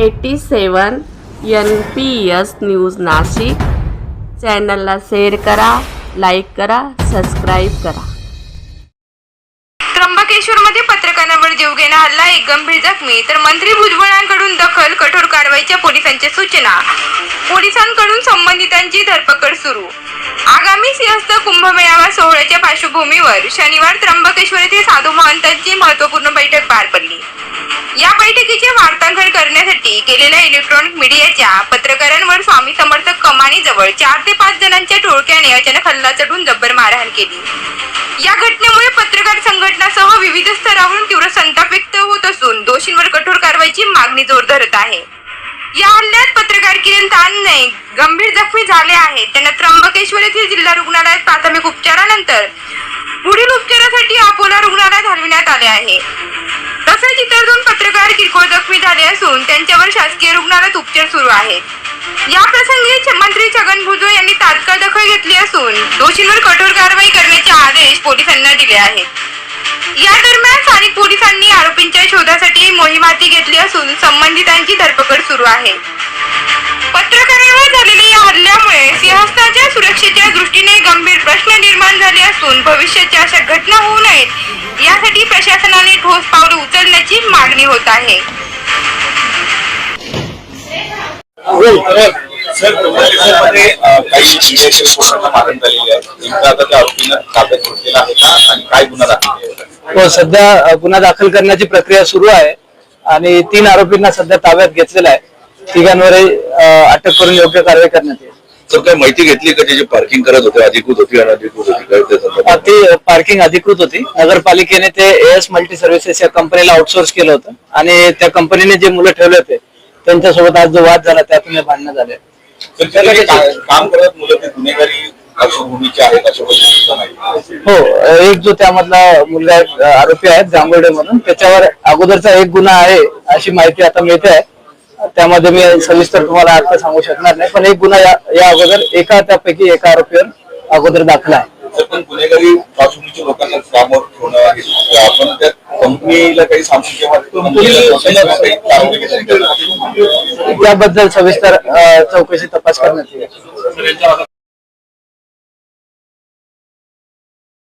Eighty seven N P S news Nashik. चॅनलला share करा like करा सबस्क्राईब करा. त्र्यंबकेश्वरमध्ये पत्रकारांवर जीवघेणा हल्ला एक गंभीर जखमी. तर मंत्री भुजबळांकडून दखल कठोर कारवाईच्या पोलिसांच्या सूचना. पोलिसांकडून संबंधितांची धरपकड सुरू. आगामी सिंहस्थ कुंभमेळावा सोहळ्याच्या पार्श्वभूमीवर शनिवार त्र्यंबकेश्वर येथे साधू महंतांची महत्त्वपूर्ण बैठक पार पडली. या बैठकीचे वार्तांकन करण्यासाठी केलेल्या इलेक्ट्रॉनिक मीडियाच्या पत्रकारांवर स्वामी समर्थक कमानीजवळ चार ते पाच जणांच्या टोळक्याने अचानक हल्ला चढून जब्बर मारहाण केली. या घटनेमुळे पत्र पत्रकार संघटनासह विविध स्तरावरून तीव्र संताप व्यक्त होत असून दोषींवर कठोर कारवाईची मागणी जोर धरत आहे. या हल्ल्यात पत्रकार किरण तानने गंभीर जखमी झाले आहेत. त्यांना त्र्यंबकेश्वर येथील जिल्हा रुग्णालयात प्राथमिक उपचारानंतर पुढील उपचारासाठी अकोला रुग्णालयात हलविण्यात आले आहे. तसेच इतर दोन पत्रकार किरकोळ जखमी झाले असून त्यांच्यावर शासकीय रुग्णालयात उपचार सुरू आहेत. या प्रसंगी मंत्री छगन भुजबळ यांनी तात्काळ दखल घेतली असून दोषींवर कठोर कारवाई करण्याचे आदेश पोलिसांना दिले आहेत. या दरम्यान स्थानिक पोलिसांनी आरोपींच्या शोधासाठी मोहीम हाती घेतली असून संबंधितांची धरपकड सुरू आहे. पत्रकारांवर झालेल्या या हल्ल्यामुळे सिंहस्थाच्या सुरक्षेच्या दृष्टीने गंभीर प्रश्न निर्माण झाले असून भविष्याच्या अशा घटना होऊ नयेत यासाठी प्रशासनाने ठोस पावले उचलण्याची मागणी होत आहे. हो, सर अं, काही लोकांना मारण झालेली आहे नेमकं आता त्या आरोपींना ताब्यात घेतलेला आहे का? आणि काय गुन्हा दाखल? हो सध्या गुन्हा दाखल करण्याची प्रक्रिया सुरू आहे आणि तीन आरोपींना सध्या ताब्यात घेतलेला आहे. तिघांवरही अ, अटक करून योग्य कारवाई करण्यात येईल. सर काय माहिती घेतली का? जे पार्किंग करत होते अधिकृत होती अनधिकृत होती काय? ती पार्किंग अधिकृत होती. नगरपालिकेने ते एस मल्टी सर्व्हिसेस या कंपनीला आउटसोर्स केलं होतं. आणि त्या कंपनीने जे मुलं ठेवले होते त्यांच्यासोबत आज जो वाद झाला त्यातून हे भांडणं झाले. काम करत मुलं ते गुन्हेगारी पार्श्वभूमीचे आहेत अशा पद्धतीचं माहिती हो एक जो त्यामधला मुलगा एक, आरोपी आहे जांभुर्डे म्हणून त्याच्यावर अगोदरचा एक गुन्हा आहे अशी माहिती आता मिळते आहे. त्यामध्ये मी सविस्तर तुम्हाला आता सांगू शकणार नाही पण एक गुन्हा या या अगोदर एका त्यापैकी एका आरोपीवर अगोदर दाखला आहे. तर पण गुन्हेगारी पार्श्वभूमीच्या लोकांना कामावर ठेवणं आपण त्या कंपनीला काही सांगू किंवा कंपनीला काही कारवाई केली का? त्याबद्दल सविस्तर चौकशी तपास करण्यात येईल.